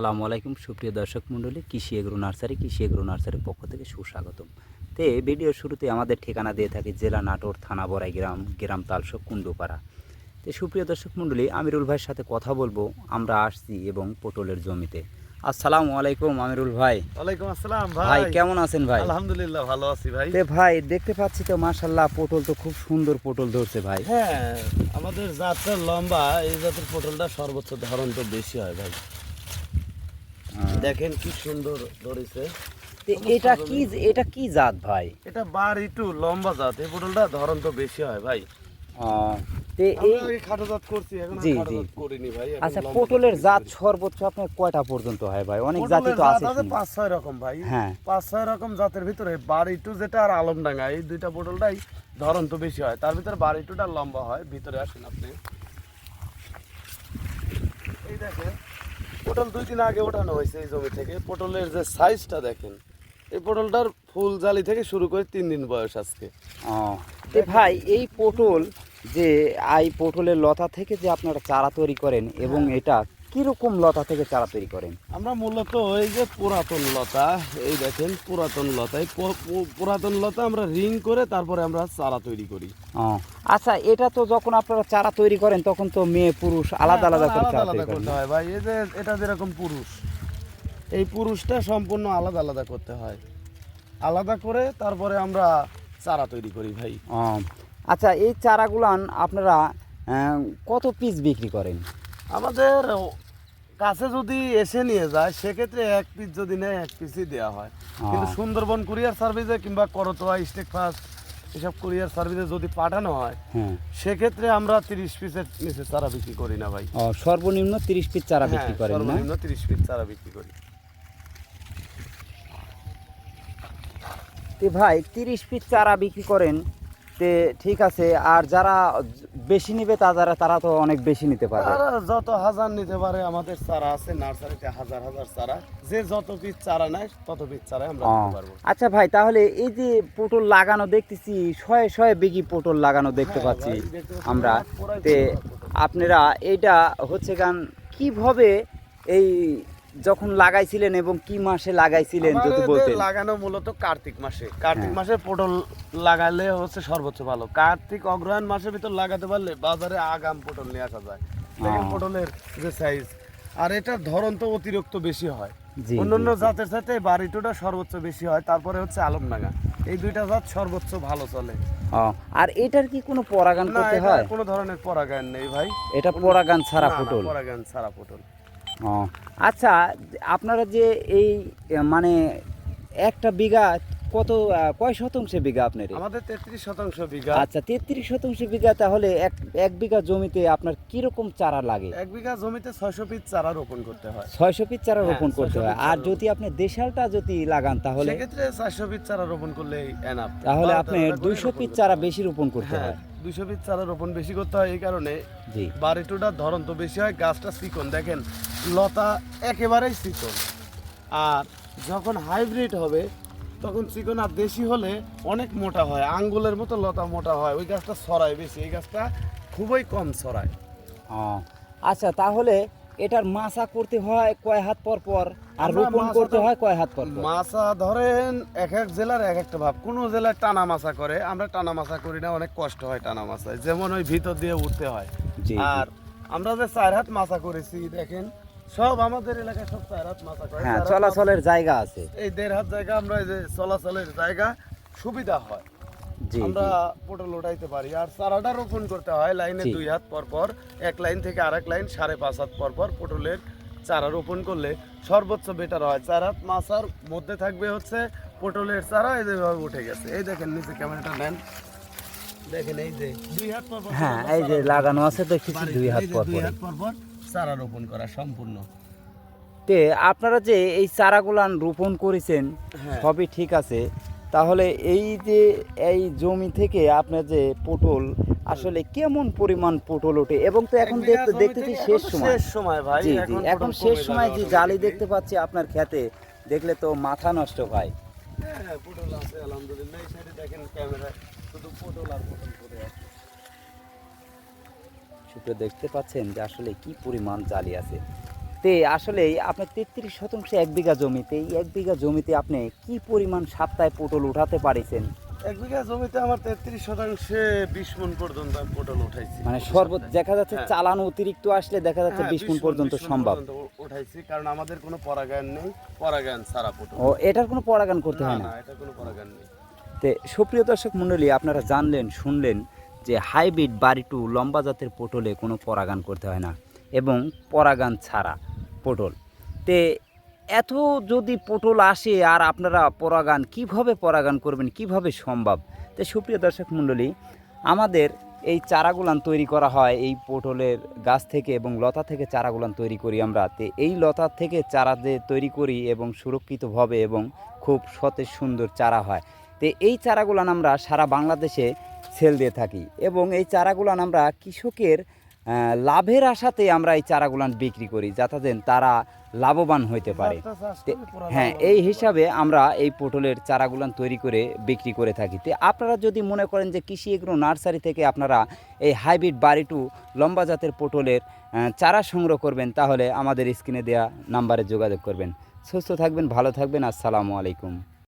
আসসালামু আলাইকুম সুপ্রিয় দর্শক মণ্ডলী কৃষি এগ্রো নার্সারি কৃষি এগ্রো নার্সারির পক্ষ থেকে সুস্বাগতম। তে ভিডিওর শুরুতে আমাদের ঠিকানা দিয়ে থাকি জেলা নাটোর থানা বড়াই গ্রাম গ্রাম তালসক কুণ্ডুপাড়া। তো সুপ্রিয় দর্শক মণ্ডলী আমিরুল ভাইয়ের সাথে কথা বলব আমরা আসছি এবং পটলের জমিতে। আসসালামু আলাইকুম আমিরুল ভাই। ওয়ালাইকুম আসসালাম ভাই ভাই। কেমন আছেন ভাই? আলহামদুলিল্লাহ ভালো আছি ভাই। তে ভাই দেখতে পাচ্ছি তো মাশাল্লাহ পটল তো খুব সুন্দর পটল ধরছে ভাই। হ্যাঁ আমাদের জাতটা লম্বা এই জাতের পটলটা সর্বোচ্চ ধরন তো বেশি হয় ভাই। দেখেন কি সুন্দর ধরেছে। এটা কি এটা কি জাত ভাই? এটা বার একটু লম্বা জাত। এই পটলটা ধরন তো বেশি হয় ভাই। আহ, তে এই আমরা আগে খাটো জাত করছি এখন আর জি, খাটো জি। জাত করিনি ভাই এখন আচ্ছা লম্বা পটলের জাত জাত সর্বোচ্চ আপনার কয়টা পর্যন্ত হয় ভাই? অনেক জাতি তো আছে আছে পাঁচ ছয় রকম ভাই। হ্যাঁ। পাঁচ ছয় রকম জাতের ভিতরে বাড়ি টু যেটা আর আলমডাঙ্গা এই দুইটা পটলটাই ধরন তো বেশি হয়। তার ভিতরে বাড়ি টুটা লম্বা হয় ভিতরে আসেন আপনি। এই দেখেন পটল দুই দিন আগে ওঠানো হয়েছে এই জমি থেকে পটলের যে সাইজটা দেখেন এই পটলটার ফুল জালি থেকে শুরু করে তিন দিন বয়স আজকে ও, ভাই এই পটল যে আই পটলের লতা থেকে যে আপনারা চারা তৈরি করেন এবং হ্যাঁ। এটা কীরকম লতা থেকে চারা তৈরি করেন? আমরা মূলত এই যে পুরাতন লতা এই দেখেন পুরাতন লতা এই পুরাতন লতা আমরা রিং করে তারপরে আমরা চারা তৈরি করি। আচ্ছা এটা তো যখন আপনারা চারা তৈরি করেন তখন তো মেয়ে পুরুষ আলাদা হ্যাঁ, আলাদা করে আলাদা চারা তৈরি করতে হয় ভাই এই যে এটা যেরকম পুরুষ এই পুরুষটা সম্পূর্ণ আলাদা আলাদা করতে হয়। আলাদা করে তারপরে আমরা চারা তৈরি করি ভাই। আচ্ছা এই চারাগুলান আপনারা কত পিস বিক্রি করেন? আমাদের কাছে যদি এসে নিয়ে যায় সেক্ষেত্রে এক পিস যদি নেয় এক পিসই দেওয়া হয়। কিন্তু সুন্দরবন কুরিয়ার সার্ভিসে কিংবা করতোয়া স্টেক ফাস্ট এসব কুরিয়ার সার্ভিসে যদি পাঠানো হয় হ্যাঁ। সেক্ষেত্রে আমরা তিরিশ পিসের নিচে চারা বিক্রি করি না ভাই। সর্বনিম্ন তিরিশ পিস চারা হ্যাঁ, বিক্রি করেন না? সর্বনিম্ন তিরিশ পিস চারা বিক্রি করি। ভাই তিরিশ পিস চারা বিক্রি করেন তে ঠিক আছে আর যারা বেশি নিবে তারা তারা তো অনেক বেশি নিতে পারে যত হাজার নিতে পারে আমাদের চারা আছে নার্সারিতে হাজার হাজার চারা। যে যত পিস চারা নেয় তত পিস চারা আমরা পারব। আচ্ছা ভাই তাহলে এই যে পটল লাগানো দেখতেছি শয়ে শয়ে বিঘি পটল লাগানো দেখতে হ্যাঁ, দেখতে পাচ্ছি, আমরা। তে আপনারা এটা হচ্ছে গান কীভাবে এই যখন লাগাইছিলেন এবং কি মাসে লাগাইছিলেন যদি বলতেন? লাগানো মূলত কার্তিক মাসে। কার্তিক হ্যাঁ। মাসে পটল লাগালে হচ্ছে সর্বোচ্চ ভালো। কার্তিক অগ্রহায়ণ মাসের ভিতর লাগাতে পারলে বাজারে আগাম পটল নিয়ে আসা যায়। দেখেন পটলের যে সাইজ আর এটার ধরন তো অতিরিক্ত বেশি হয়। অন্যান্য। জাতের সাথে বাড়িটোটা সর্বোচ্চ বেশি হয় তারপরে হচ্ছে আলমডাঙ্গা। এই দুইটা জাত সর্বোচ্চ ভালো চলে। আর এটার কি কোনো পরাগান করতে হয়? কোনো ধরনের পরাগায়ন নেই ভাই। এটা পরাগান ছাড়া পটল। পরাগায়ন ছাড়া পটল। আচ্ছা আপনারা যে এই মানে একটা বিঘা কত কয় শতাংশ বিঘা আপনার আমাদের তেত্রিশ শতাংশ বিঘা। আচ্ছা তেত্রিশ শতাংশ বিঘা তাহলে এক এক বিঘা জমিতে আপনার কীরকম চারা লাগে? এক বিঘা জমিতে ছয়শো পিস চারা রোপণ করতে হয়। ছয়শো পিস চারা হ্যাঁ, রোপণ করতে হয়। আর যদি আপনি দেশালটা যদি লাগান তাহলে? সেক্ষেত্রে চারশো পিস চারা রোপণ করলে এনাফ তাহলে আপনি দুইশো পিস চারা বেশি রোপণ করতে হ্যাঁ। দুইশো পিস চারা রোপণ বেশি করতে হয় এই কারণে বাড়িটুটার ধরন তো বেশি হয় গাছটা চিকন। দেখেন লতা একেবারেই চিকন। আর যখন হাইব্রিড হবে তখন চিকন আর দেশি হলে অনেক মোটা হয় আঙ্গুলের মতো লতা মোটা হয় ওই গাছটা ছড়ায় বেশি এই গাছটা খুবই কম ছড়ায়। আচ্ছা তাহলে এটার মাছা করতে হয় কয় হাত পর পর আর রোপণ করতে হয় কয় হাত পর মাছা ধরেন এক এক জেলার এক একটা ভাব। কোনো জেলায় টানা মাছা করে আমরা টানা মাছা করি না অনেক কষ্ট হয় টানা মাছায়। যেমন ওই ভিতর দিয়ে উঠতে হয়। আর আমরা যে চার হাত মাছা করেছি দেখেন সব আমাদের এলাকায় সব চার হাত মাছা করে। হ্যাঁ চলাচলের জায়গা আছে। এই দেড় হাত জায়গা আমরা এই যে চলাচলের জায়গা সুবিধা হয়। আমরা পটল উঠাইতে পারি। আর চারাটা রোপণ করতে হয় লাইনে দুই হাত পর পর এক লাইন থেকে আরেক লাইন সাড়ে পাঁচ হাত পর পর পটলের চারা রোপণ করলে সর্বোচ্চ বেটার হয়। চার হাত মাছার মধ্যে থাকবে হচ্ছে পটলের চারা এই যেভাবে উঠে গেছে। এই দেখেন নিচে ক্যামেরাটা নেন। দেখেন এই যে দুই হাত পর হ্যাঁ এই যে লাগানো আছে দেখতেছি দুই হাত পর দুই হাত পর পর চারা রোপণ করা সম্পূর্ণ। তে আপনারা যে এই চারাগুলান রোপণ করেছেন হ্যাঁ। সবই ঠিক আছে। তাহলে এই যে এই জমি থেকে আপনার যে পটল আসলে কেমন পরিমাণ পটল ওঠে? এবং তো এখন দেখতে দেখতেছি শেষ সময়। শেষ সময় ভাই জি জি এখন শেষ সময় যে জালি দেখতে পাচ্ছি আপনার খেতে দেখলে তো মাথা নষ্ট ভাই। হ্যাঁ পটল আছে আলহামদুলিল্লাহ। এই সাইডে দেখেন ক্যামেরায় শুধু পটল আর পটল পড়ে আছে। সুপ্রিয় দেখতে পাচ্ছেন যে আসলে কি পরিমাণ জালি আছে। তে আসলে আপনার তেত্রিশ শতাংশ এক বিঘা জমিতে এই এক বিঘা জমিতে আপনি কি পরিমাণ সপ্তাহে পটল উঠাতে পারিছেন? এক বিঘা জমিতে আমার তেত্রিশ শতাংশে বিশ মন পর্যন্ত আমি পটল উঠাইছি। মানে সর্বোচ্চ দেখা যাচ্ছে হ্যাঁ। চালান অতিরিক্ত আসলে দেখা যাচ্ছে হ্যাঁ, বিশ 20 পর্যন্ত সম্ভব। উঠাইছি কারণ আমাদের কোনো পরাগায়ন নেই পরাগায়ন ছাড়া পটল। ও এটার কোনো পরাগান করতে হয় না না? এটা কোনো পরাগায়ন নেই। তে সুপ্রিয় দর্শক মণ্ডলী আপনারা জানলেন শুনলেন যে হাইব্রিড বাড়িটু লম্বা জাতের পটলে কোনো পরাগান করতে হয় না এবং পরাগান ছাড়া। পটল। তে এত যদি পটল আসে আর আপনারা পরাগান কীভাবে পরাগান করবেন, কীভাবে সম্ভব? তো সুপ্রিয় দর্শক মণ্ডলী, আমাদের এই চারাগুলান তৈরি করা হয় এই পটলের গাছ থেকে এবং লতা থেকে চারাগুলান তৈরি করি আমরা। তে এই লতা থেকে চারা যে তৈরি করি এবং সুরক্ষিতভাবে এবং খুব সতেজ সুন্দর চারা হয়। তো এই চারাগুলান আমরা সারা বাংলাদেশে সেল দিয়ে থাকি এবং এই চারাগুলান আমরা কৃষকের লাভের আশাতে আমরা এই চারাগুলান বিক্রি করি যাতে তারা লাভবান হইতে পারে। হ্যাঁ এই হিসাবে আমরা এই পটলের চারাগুলান তৈরি করে বিক্রি করে থাকি। তো আপনারা যদি মনে করেন যে কৃষি এগ্রো নার্সারি থেকে আপনারা এই হাইব্রিড বাড়িটু লম্বা জাতের পটলের চারা সংগ্রহ করবেন তাহলে আমাদের স্ক্রিনে দেওয়া নাম্বারে যোগাযোগ করবেন। সুস্থ থাকবেন ভালো থাকবেন আসসালামু আলাইকুম।